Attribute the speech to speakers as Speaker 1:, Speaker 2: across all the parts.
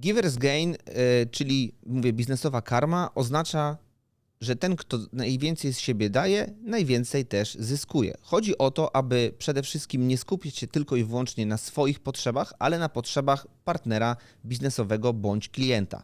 Speaker 1: Giver's gain, e, czyli mówię biznesowa karma, oznacza, że ten, kto najwięcej z siebie daje, najwięcej też zyskuje. Chodzi o to, aby przede wszystkim nie skupić się tylko i wyłącznie na swoich potrzebach, ale na potrzebach partnera biznesowego bądź klienta.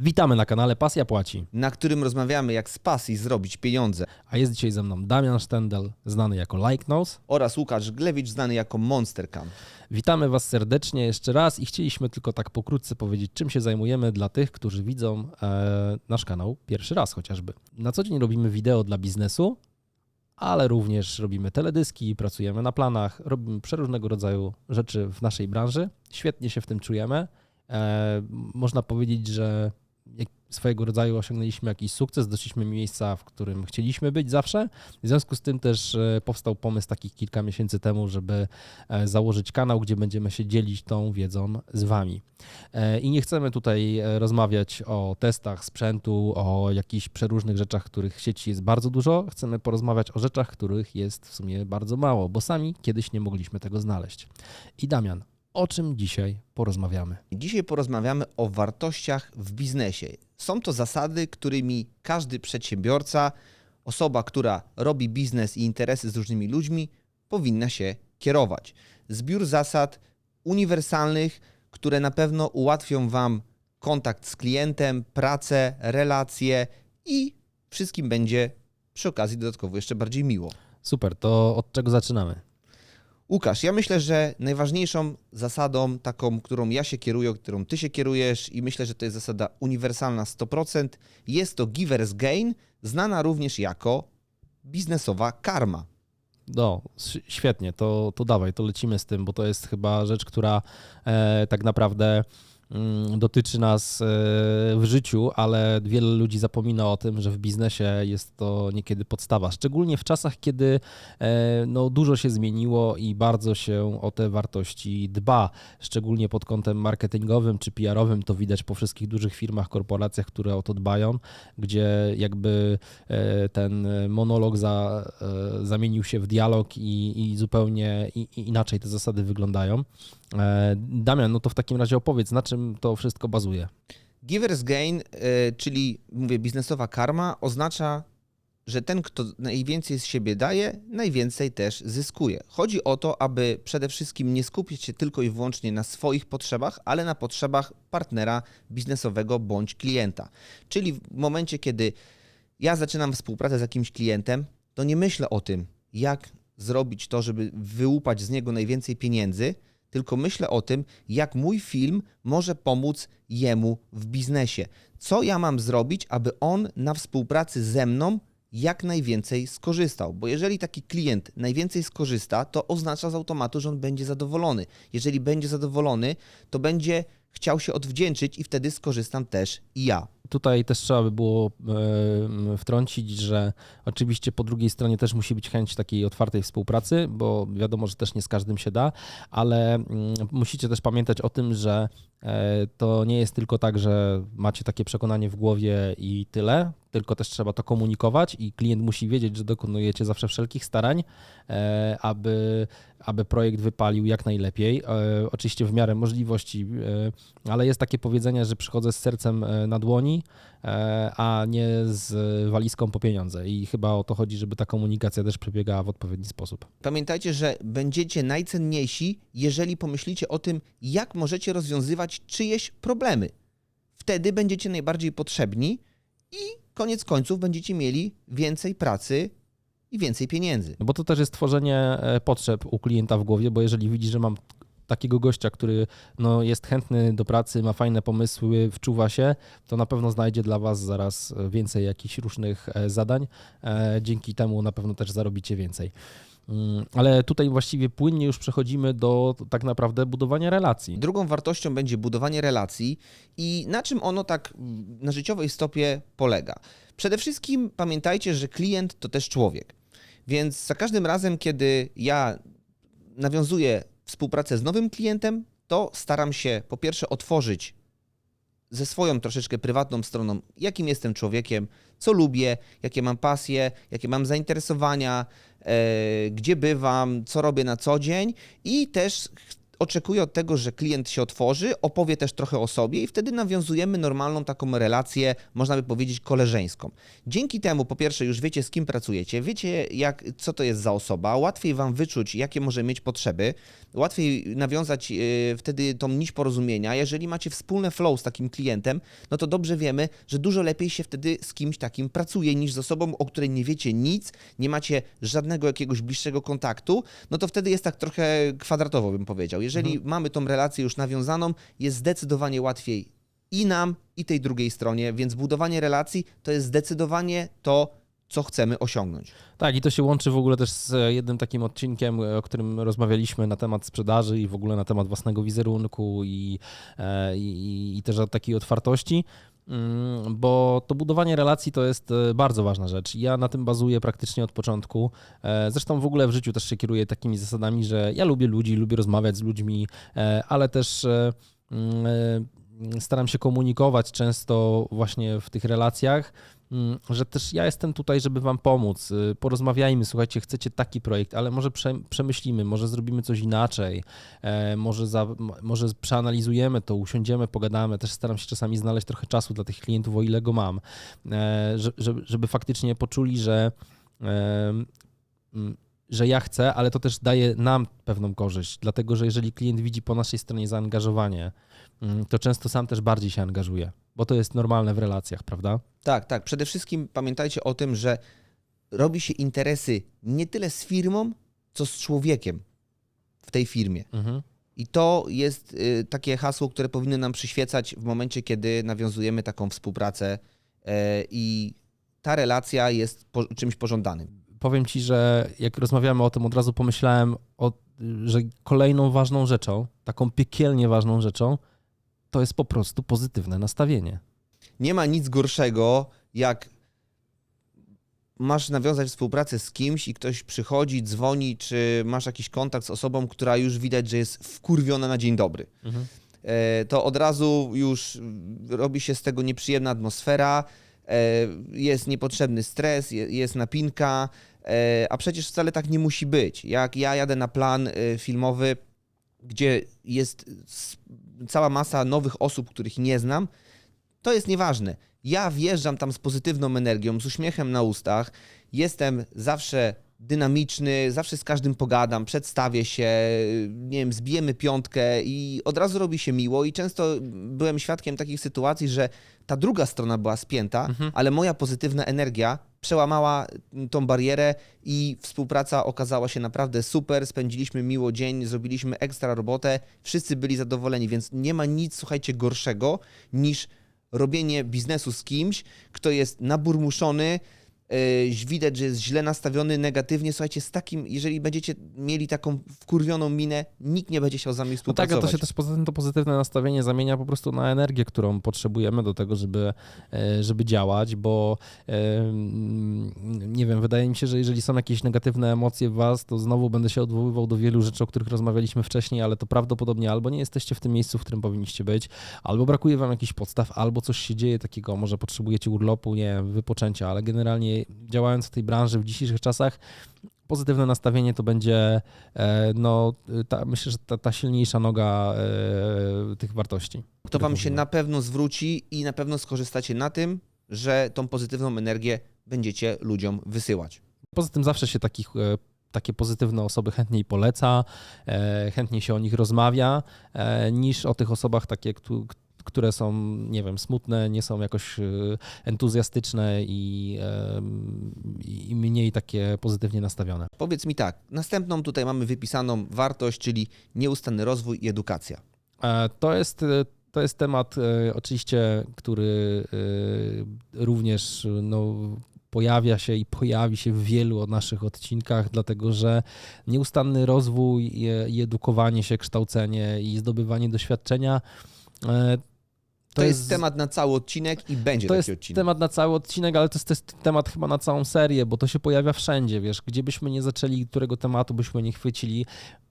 Speaker 2: Witamy na kanale Pasja Płaci,
Speaker 1: na którym rozmawiamy, jak z pasji zrobić pieniądze.
Speaker 2: a jest dzisiaj ze mną Damian Sztendel, znany jako Like Nose.
Speaker 1: Oraz Łukasz Glewicz, znany jako Monster Camp.
Speaker 2: Witamy Was serdecznie jeszcze raz i chcieliśmy tylko tak pokrótce powiedzieć, czym się zajmujemy dla tych, którzy widzą e, nasz kanał pierwszy raz chociażby. Na co dzień robimy wideo dla biznesu, ale również robimy teledyski, pracujemy na planach, robimy przeróżnego rodzaju rzeczy w naszej branży. Świetnie się w tym czujemy. E, można powiedzieć, że swojego rodzaju osiągnęliśmy jakiś sukces, doszliśmy miejsca, w którym chcieliśmy być zawsze. W związku z tym też e, powstał pomysł takich kilka miesięcy temu, żeby e, założyć kanał, gdzie będziemy się dzielić tą wiedzą z Wami. E, I nie chcemy tutaj rozmawiać o testach sprzętu, o jakichś przeróżnych rzeczach, których sieci jest bardzo dużo. Chcemy porozmawiać o rzeczach, których jest w sumie bardzo mało, bo sami kiedyś nie mogliśmy tego znaleźć. I Damian, o czym dzisiaj porozmawiamy?
Speaker 1: Dzisiaj porozmawiamy o wartościach w biznesie. Są to zasady, którymi każdy przedsiębiorca, osoba, która robi biznes i interesy z różnymi ludźmi, powinna się kierować. Zbiór zasad uniwersalnych, które na pewno ułatwią Wam kontakt z klientem, pracę, relacje i wszystkim będzie przy okazji dodatkowo jeszcze bardziej miło.
Speaker 2: Super, to od czego zaczynamy?
Speaker 1: Łukasz, ja myślę, że najważniejszą zasadą, taką, którą ja się kieruję, którą ty się kierujesz, i myślę, że to jest zasada uniwersalna 100%, jest to giver's gain, znana również jako biznesowa karma.
Speaker 2: No, świetnie, to, to dawaj, to lecimy z tym, bo to jest chyba rzecz, która e, tak naprawdę dotyczy nas e, w życiu, ale wiele ludzi zapomina o tym, że w biznesie jest to niekiedy podstawa. Szczególnie w czasach, kiedy e, no, dużo się zmieniło i bardzo się o te wartości dba, szczególnie pod kątem marketingowym czy PR-owym. To widać po wszystkich dużych firmach, korporacjach, które o to dbają, gdzie jakby e, ten monolog za, zamienił się w dialog i, i zupełnie inaczej te zasady wyglądają. E, Damian, no to w takim razie opowiedz, na czym to wszystko bazuje.
Speaker 1: Giver's gain, y, czyli mówię biznesowa karma, oznacza, że ten, kto najwięcej z siebie daje, najwięcej też zyskuje. Chodzi o to, aby przede wszystkim nie skupić się tylko i wyłącznie na swoich potrzebach, ale na potrzebach partnera biznesowego bądź klienta. Czyli w momencie, kiedy ja zaczynam współpracę z jakimś klientem, to nie myślę o tym, jak zrobić to, żeby wyłupać z niego najwięcej pieniędzy, tylko myślę o tym, jak mój film może pomóc jemu w biznesie. Co ja mam zrobić, aby on na współpracy ze mną jak najwięcej skorzystał? Bo jeżeli taki klient najwięcej skorzysta, to oznacza z automatu, że on będzie zadowolony. Jeżeli będzie zadowolony, to będzie chciał się odwdzięczyć i wtedy skorzystam też i ja.
Speaker 2: Tutaj też trzeba by było wtrącić, że oczywiście po drugiej stronie też musi być chęć takiej otwartej współpracy, bo wiadomo, że też nie z każdym się da, ale musicie też pamiętać o tym, że e, to nie jest tylko tak, że macie takie przekonanie w głowie i tyle, tylko też trzeba to komunikować i klient musi wiedzieć, że dokonujecie zawsze wszelkich starań, e, aby, aby projekt wypalił jak najlepiej. E, Oczywiście w miarę możliwości, e, ale jest takie powiedzenie, że przychodzę z sercem na dłoni, a nie z walizką po pieniądze. I chyba o to chodzi, żeby ta komunikacja też przebiegała w odpowiedni sposób.
Speaker 1: Pamiętajcie, że będziecie najcenniejsi, jeżeli pomyślicie o tym, jak możecie rozwiązywać czyjeś problemy. Wtedy będziecie najbardziej potrzebni i koniec końców będziecie mieli więcej pracy i więcej pieniędzy.
Speaker 2: No bo to też jest tworzenie e, potrzeb u klienta w głowie, bo jeżeli widzi, że mam takiego gościa, który no, jest chętny do pracy, ma fajne pomysły, wczuwa się, to na pewno znajdzie dla Was zaraz więcej jakichś różnych e, zadań. E, Dzięki temu na pewno też zarobicie więcej. Mm, Ale tutaj właściwie płynnie już przechodzimy do tak naprawdę budowania relacji.
Speaker 1: Drugą wartością będzie budowanie relacji i na czym ono tak na życiowej stopie polega. Przede wszystkim pamiętajcie, że klient to też człowiek. Więc za każdym razem, kiedy ja nawiązuję współpracę z nowym klientem, to staram się po pierwsze otworzyć ze swoją troszeczkę prywatną stroną, jakim jestem człowiekiem, co lubię, jakie mam pasje, jakie mam zainteresowania, e, gdzie bywam, co robię na co dzień i też oczekuję od tego, że klient się otworzy, opowie też trochę o sobie i wtedy nawiązujemy normalną taką relację, można by powiedzieć, koleżeńską. Dzięki temu, po pierwsze, już wiecie, z kim pracujecie, wiecie, jak, co to jest za osoba, łatwiej wam wyczuć, jakie może mieć potrzeby, łatwiej nawiązać yy, wtedy tą nić porozumienia. Jeżeli macie wspólne flow z takim klientem, no to dobrze wiemy, że dużo lepiej się wtedy z kimś takim pracuje niż z osobą, o której nie wiecie nic, nie macie żadnego jakiegoś bliższego kontaktu, no to wtedy jest tak trochę kwadratowo, bym powiedział. Jeżeli mhm. mamy tą relację już nawiązaną, jest zdecydowanie łatwiej i nam, i tej drugiej stronie, więc budowanie relacji to jest zdecydowanie to, co chcemy osiągnąć.
Speaker 2: Tak, i to się łączy w ogóle też z jednym takim odcinkiem, o którym rozmawialiśmy na temat sprzedaży i w ogóle na temat własnego wizerunku i, e, i, i też takiej otwartości bo to budowanie relacji to jest e, bardzo ważna rzecz. Ja na tym bazuję praktycznie od początku. E, zresztą w ogóle w życiu też się kieruję takimi zasadami, że ja lubię ludzi, lubię rozmawiać z ludźmi, ale też mm, staram się komunikować często właśnie w tych relacjach Mm, że też ja jestem tutaj, żeby Wam pomóc. Y, porozmawiajmy, słuchajcie, chcecie taki projekt, ale może przemyślimy, może zrobimy coś inaczej, e, może, za, może przeanalizujemy to, usiądziemy, pogadamy. Też staram się czasami znaleźć trochę czasu dla tych klientów, o ile go mam, e, żeby, faktycznie poczuli, że że ja chcę, ale to też daje nam pewną korzyść, dlatego że jeżeli klient widzi po naszej stronie zaangażowanie, mm, to często sam też bardziej się angażuje, bo to jest normalne w relacjach, prawda?
Speaker 1: Tak, tak. Przede wszystkim pamiętajcie o tym, że robi się interesy nie tyle z firmą, co z człowiekiem w tej firmie. Mhm. I to jest y, takie hasło, które powinno nam przyświecać w momencie, kiedy nawiązujemy taką współpracę y, i ta relacja jest czymś pożądanym.
Speaker 2: Powiem ci, że jak rozmawiamy o tym, od razu pomyślałem, o, że kolejną ważną rzeczą, taką piekielnie ważną rzeczą, to jest po prostu pozytywne nastawienie
Speaker 1: nie ma nic gorszego, jak masz nawiązać współpracę z kimś i ktoś przychodzi, dzwoni, czy masz jakiś kontakt z osobą, która już widać, że jest wkurwiona na dzień dobry. Mhm. E, to od razu już robi się z tego nieprzyjemna atmosfera, e, jest niepotrzebny stres, jest napinka, e, a przecież wcale tak nie musi być. Jak ja jadę na plan filmowy, gdzie jest cała masa nowych osób, których nie znam, to jest nieważne. Ja wjeżdżam tam z pozytywną energią, z uśmiechem na ustach, jestem zawsze dynamiczny, zawsze z każdym pogadam, przedstawię się, nie wiem, zbijemy piątkę i od razu robi się miło i często byłem świadkiem takich sytuacji, że ta druga strona była spięta, mhm. ale moja pozytywna energia przełamała tą barierę i współpraca okazała się naprawdę super, spędziliśmy miło dzień, zrobiliśmy ekstra robotę, wszyscy byli zadowoleni, więc nie ma nic, słuchajcie, gorszego niż robienie biznesu z kimś, kto jest naburmuszony, widać, że jest źle nastawiony negatywnie. Słuchajcie, z takim, jeżeli będziecie mieli taką wkurwioną minę, nikt nie będzie chciał z wami współpracować.
Speaker 2: No tak, a to się też poza tym to pozytywne nastawienie zamienia po prostu na energię, którą potrzebujemy do tego, żeby, e, żeby działać, bo e, nie wiem, wydaje mi się, że jeżeli są jakieś negatywne emocje w was, to znowu będę się odwoływał do wielu rzeczy, o których rozmawialiśmy wcześniej, ale to prawdopodobnie albo nie jesteście w tym miejscu, w którym powinniście być, albo brakuje wam jakichś podstaw, albo coś się dzieje takiego, może potrzebujecie urlopu, nie wiem, wypoczęcia, ale generalnie działając w tej branży w dzisiejszych czasach, pozytywne nastawienie to będzie, e, no, ta, myślę, że ta, ta silniejsza noga e, tych wartości.
Speaker 1: To wam się na pewno zwróci i na pewno skorzystacie na tym, że tą pozytywną energię będziecie ludziom wysyłać.
Speaker 2: Poza tym zawsze się takich e, takie pozytywne osoby chętniej poleca, chętniej się o nich rozmawia, niż o tych osobach takie, które są, nie wiem, smutne, nie są jakoś y, entuzjastyczne i, i mniej takie pozytywnie nastawione.
Speaker 1: Powiedz mi tak, następną tutaj mamy wypisaną wartość, czyli nieustanny rozwój i edukacja.
Speaker 2: E, to jest y, to jest temat y, oczywiście, który również no, pojawia się i pojawi się w wielu naszych odcinkach, dlatego że nieustanny rozwój i edukowanie się, kształcenie i zdobywanie doświadczenia e,
Speaker 1: to, jest, jest, temat na cały odcinek i będzie
Speaker 2: to
Speaker 1: taki
Speaker 2: jest
Speaker 1: odcinek.
Speaker 2: temat na cały odcinek, ale to jest, temat chyba na całą serię, bo to się pojawia wszędzie, wiesz, gdzie byśmy nie zaczęli, którego tematu byśmy nie chwycili,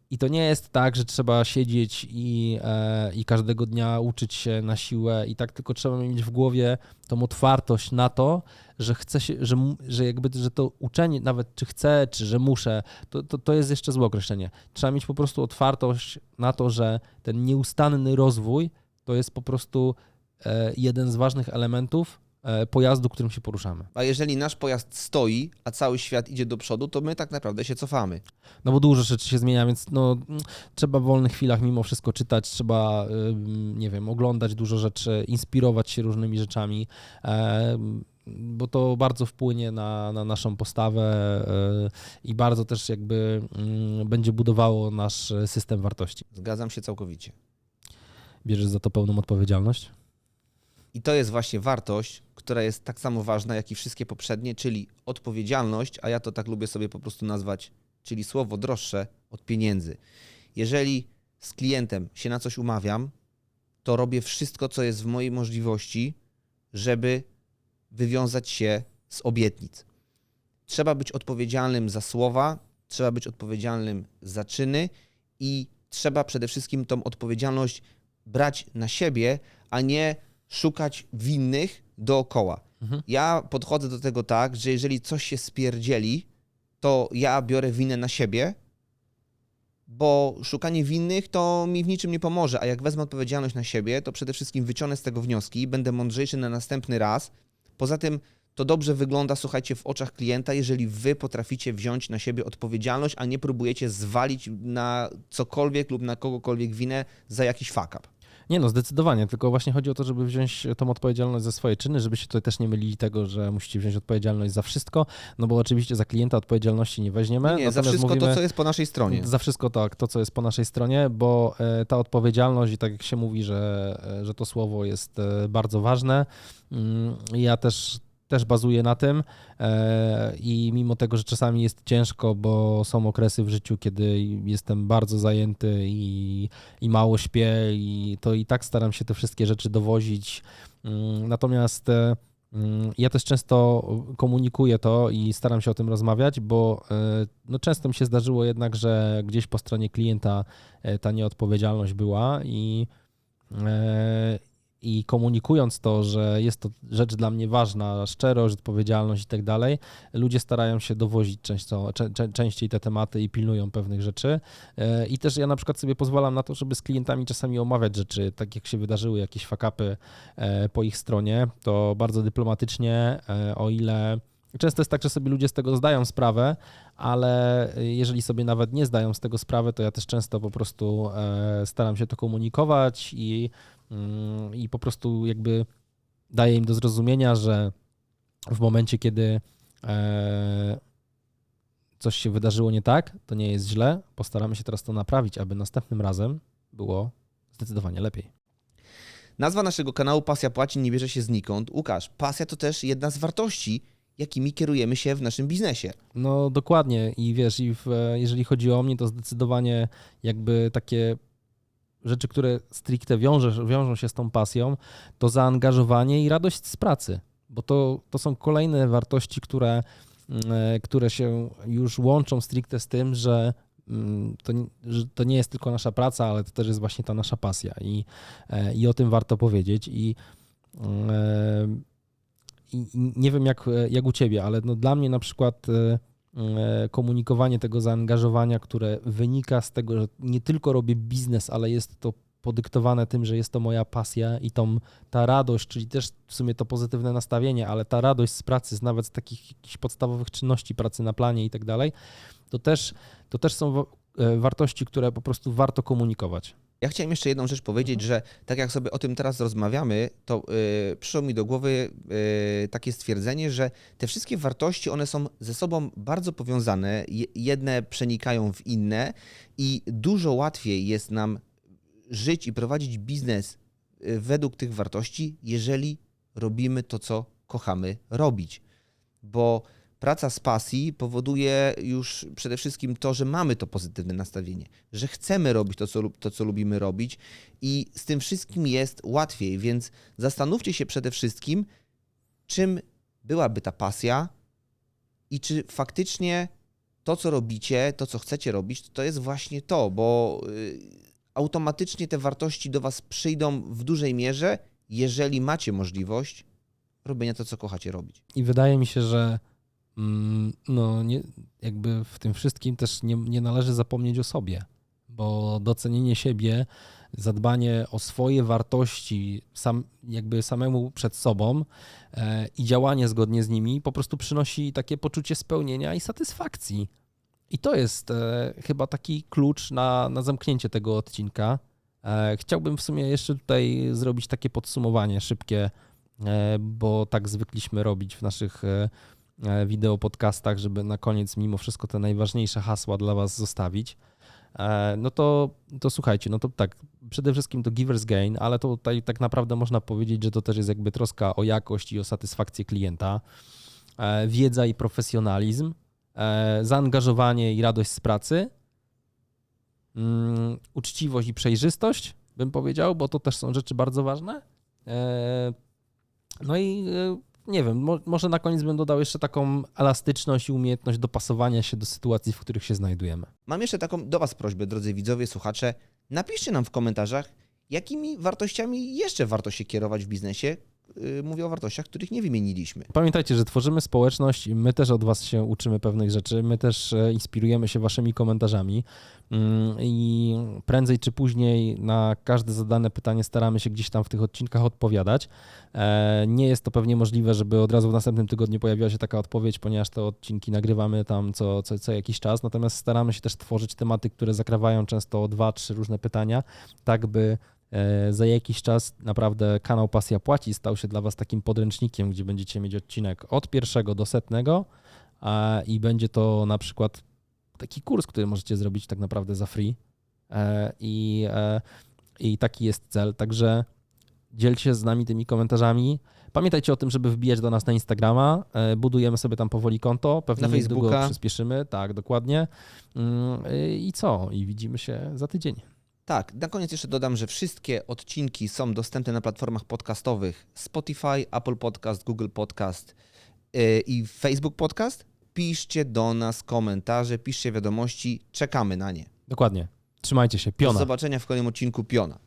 Speaker 2: I to nie jest tak, że trzeba siedzieć i, e, i każdego dnia uczyć się na siłę i tak, tylko trzeba mieć w głowie tą otwartość na to, że chce się, że, że jakby, że to uczenie, nawet czy chcę, czy że muszę, to, to, to jest jeszcze złe określenie. Trzeba mieć po prostu otwartość na to, że ten nieustanny rozwój to jest po prostu jeden z ważnych elementów e, pojazdu, którym się poruszamy.
Speaker 1: A jeżeli nasz pojazd stoi, a cały świat idzie do przodu, to my tak naprawdę się cofamy.
Speaker 2: No bo dużo rzeczy się zmienia, więc no, trzeba w wolnych chwilach mimo wszystko czytać, trzeba, nie wiem, oglądać dużo rzeczy, inspirować się różnymi rzeczami, em, bo to bardzo wpłynie na, na naszą postawę e, i bardzo też jakby będzie budowało nasz system wartości.
Speaker 1: Zgadzam się całkowicie.
Speaker 2: Bierzesz za to pełną odpowiedzialność?
Speaker 1: I to jest właśnie wartość, która jest tak samo ważna, jak i wszystkie poprzednie, czyli odpowiedzialność, a ja to tak lubię sobie po prostu nazwać, czyli słowo droższe od pieniędzy. Jeżeli z klientem się na coś umawiam, to robię wszystko, co jest w mojej możliwości, żeby wywiązać się z obietnic. Trzeba być odpowiedzialnym za słowa, trzeba być odpowiedzialnym za czyny i trzeba przede wszystkim tą odpowiedzialność brać na siebie, a nie szukać winnych dookoła.
Speaker 2: Mhm.
Speaker 1: Ja podchodzę do tego tak, że jeżeli coś się spierdzieli, to ja biorę winę na siebie, bo szukanie winnych to mi w niczym nie pomoże, a jak wezmę odpowiedzialność na siebie, to przede wszystkim wyciągnę z tego wnioski, będę mądrzejszy na następny raz. Poza tym to dobrze wygląda, słuchajcie, w oczach klienta, jeżeli wy potraficie wziąć na siebie odpowiedzialność, a nie próbujecie zwalić na cokolwiek lub na kogokolwiek winę za jakiś fuck up.
Speaker 2: Nie no, zdecydowanie, tylko właśnie chodzi o to, żeby wziąć tą odpowiedzialność za swoje czyny, żebyście tutaj też nie mylili tego, że musicie wziąć odpowiedzialność za wszystko, no bo oczywiście za klienta odpowiedzialności nie weźmiemy.
Speaker 1: Nie, za wszystko
Speaker 2: mówimy,
Speaker 1: to, co jest po naszej stronie.
Speaker 2: Za wszystko tak, to co jest po naszej stronie, bo e, ta odpowiedzialność i tak jak się mówi, że, e, że to słowo jest e, bardzo ważne, mm, ja też też bazuję na tym e, i mimo tego, że czasami jest ciężko, bo są okresy w życiu, kiedy jestem bardzo zajęty i, i mało śpię i to i tak staram się te wszystkie rzeczy dowozić. Mm, Natomiast e, mm, ja też często komunikuję to i staram się o tym rozmawiać, bo e, no często mi się zdarzyło jednak, że gdzieś po stronie klienta ta nieodpowiedzialność była i, i komunikując to, że jest to rzecz dla mnie ważna, szczerość, odpowiedzialność i tak dalej, ludzie starają się dowozić często, czę, czę, częściej te tematy i pilnują pewnych rzeczy. E, I też ja na przykład sobie pozwalam na to, żeby z klientami czasami omawiać rzeczy, tak jak się wydarzyły jakieś fakapy e, po ich stronie, to bardzo dyplomatycznie, e, o ile Często jest tak, że sobie ludzie z tego zdają sprawę, ale jeżeli sobie nawet nie zdają z tego sprawę, to ja też często po prostu staram się to komunikować i, i po prostu jakby daję im do zrozumienia, że w momencie, kiedy e, coś się wydarzyło nie tak, to nie jest źle. Postaramy się teraz to naprawić, aby następnym razem było zdecydowanie lepiej.
Speaker 1: Nazwa naszego kanału Pasja Płaci nie bierze się znikąd. Łukasz, pasja to też jedna z wartości, jakimi kierujemy się w naszym biznesie.
Speaker 2: No dokładnie i wiesz, i w, jeżeli chodzi o mnie, to zdecydowanie jakby takie rzeczy, które stricte wiąże, wiążą się z tą pasją, to zaangażowanie i radość z pracy, bo to, to są kolejne wartości, które, mm, które się już łączą stricte z tym, że mm, to, że to nie jest tylko nasza praca, ale to też jest właśnie ta nasza pasja i, e, i o tym warto powiedzieć i e, i i nie wiem jak, jak u ciebie, ale no dla mnie na przykład e, e, komunikowanie tego zaangażowania, które wynika z tego, że nie tylko robię biznes, ale jest to podyktowane tym, że jest to moja pasja i tą, ta radość, czyli też w sumie to pozytywne nastawienie, ale ta radość z pracy, z nawet z takich jakichś podstawowych czynności, pracy na planie i tak dalej, to też, to też są e, wartości, które po prostu warto komunikować.
Speaker 1: Ja chciałem jeszcze jedną rzecz powiedzieć, że tak jak sobie o tym teraz rozmawiamy, to yy, przyszło mi do głowy yy, takie stwierdzenie, że te wszystkie wartości, one są ze sobą bardzo powiązane, Je- jedne przenikają w inne i dużo łatwiej jest nam żyć i prowadzić biznes yy, według tych wartości, jeżeli robimy to, co kochamy robić. Bo praca z pasji powoduje już przede wszystkim to, że mamy to pozytywne nastawienie, że chcemy robić to co, to, co lubimy robić i z tym wszystkim jest łatwiej, więc zastanówcie się przede wszystkim, czym byłaby ta pasja i czy faktycznie to, co robicie, to, co chcecie robić, to jest właśnie to, bo y, automatycznie te wartości do Was przyjdą w dużej mierze, jeżeli macie możliwość robienia to, co kochacie robić.
Speaker 2: I wydaje mi się, że no, nie, jakby w tym wszystkim też nie, nie należy zapomnieć o sobie, bo docenienie siebie, zadbanie o swoje wartości sam, jakby samemu przed sobą e, i działanie zgodnie z nimi po prostu przynosi takie poczucie spełnienia i satysfakcji. I to jest e, chyba taki klucz na, na zamknięcie tego odcinka. E, chciałbym w sumie jeszcze tutaj zrobić takie podsumowanie szybkie, e, bo tak zwykliśmy robić w naszych e, wideo podcastach, żeby na koniec mimo wszystko te najważniejsze hasła dla Was zostawić. E, No to, to słuchajcie, no to tak, przede wszystkim to givers gain, ale to tutaj tak naprawdę można powiedzieć, że to też jest jakby troska o jakość i o satysfakcję klienta, E, wiedza i profesjonalizm, e, zaangażowanie i radość z pracy, mm, uczciwość i przejrzystość, bym powiedział, bo to też są rzeczy bardzo ważne. E, No i e, nie wiem, mo- może na koniec bym dodał jeszcze taką elastyczność i umiejętność dopasowania się do sytuacji, w których się znajdujemy.
Speaker 1: Mam jeszcze taką do Was prośbę, drodzy widzowie, słuchacze. Napiszcie nam w komentarzach, jakimi wartościami jeszcze warto się kierować w biznesie. Yy, Mówię o wartościach, których nie wymieniliśmy.
Speaker 2: Pamiętajcie, że tworzymy społeczność i my też od Was się uczymy pewnych rzeczy, my też e, inspirujemy się Waszymi komentarzami Mm, i prędzej czy później na każde zadane pytanie staramy się gdzieś tam w tych odcinkach odpowiadać. E, Nie jest to pewnie możliwe, żeby od razu w następnym tygodniu pojawiła się taka odpowiedź, ponieważ te odcinki nagrywamy tam co, co, co jakiś czas, natomiast staramy się też tworzyć tematy, które zakrawają często dwa, trzy różne pytania, tak by Za jakiś czas naprawdę kanał Pasja Płaci stał się dla Was takim podręcznikiem, gdzie będziecie mieć odcinek od pierwszego do setnego a, i będzie to na przykład taki kurs, który możecie zrobić tak naprawdę za free E, i, e, i taki jest cel, także dzielcie się z nami tymi komentarzami. Pamiętajcie o tym, żeby wbijać do nas na Instagrama. E, Budujemy sobie tam powoli konto. Pewnie niedługo przyspieszymy. Tak, dokładnie. Mm, I co? I widzimy się za tydzień.
Speaker 1: Tak, na koniec jeszcze dodam, że wszystkie odcinki są dostępne na platformach podcastowych Spotify, Apple Podcast, Google Podcast yy, i Facebook Podcast. Piszcie do nas komentarze, piszcie wiadomości, czekamy na nie.
Speaker 2: Dokładnie. Trzymajcie się.
Speaker 1: Do
Speaker 2: Piona.
Speaker 1: zobaczenia w kolejnym odcinku Piona.